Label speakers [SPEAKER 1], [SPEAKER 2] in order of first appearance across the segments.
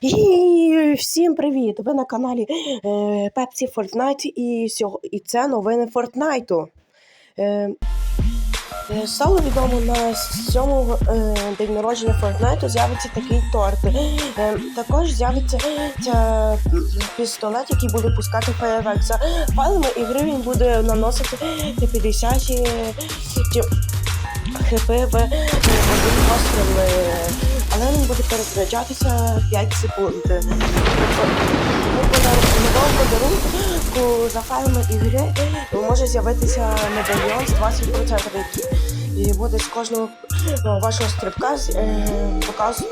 [SPEAKER 1] І всім привіт! Ви на каналі е, Pepsi Fortnite і, сього, і це новини Фортнайту. Е, е, стало відомо на сьомому е, день народження Фортнайту з'явиться такий торт. Е, також з'явиться ця, пістолет, який буде пускати фейерверк. За файлами ігри він буде наносити 50 ті хп в е, один постріл. Але він буде перезаряджатися 5 секунд. У новому подарунку за файлами ігри може з'явитися медальйон з 20%, який і буде з кожного е, вашого стрибка е, показ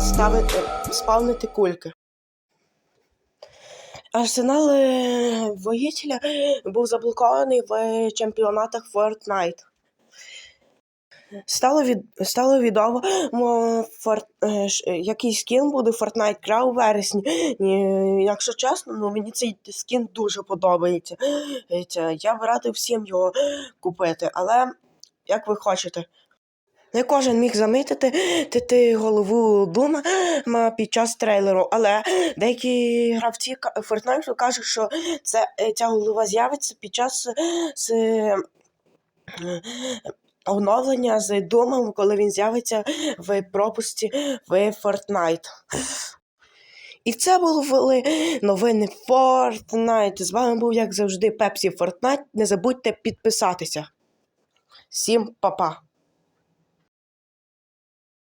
[SPEAKER 1] ставити, спавнити кульки. Арсенал е, воїтеля був заблокований в чемпіонатах Fortnite. Стало від стало відомо, мо, фор, е, е, який скін буде Fortnite гра у вересні. Ні, якщо чесно, ну мені цей скін дуже подобається. Я б радив всім його купити, але як ви хочете. Не кожен міг замітити ти, голову Дума під час трейлеру, але деякі гравці Fortnite кажуть, що це, е, ця голова з'явиться під час з, оновлення з домом, коли він з'явиться в пропусті в Fortnite. І це були новини Fortnite. З вами був, як завжди, Пепсі Fortnite. Не забудьте підписатися. Всім па-па!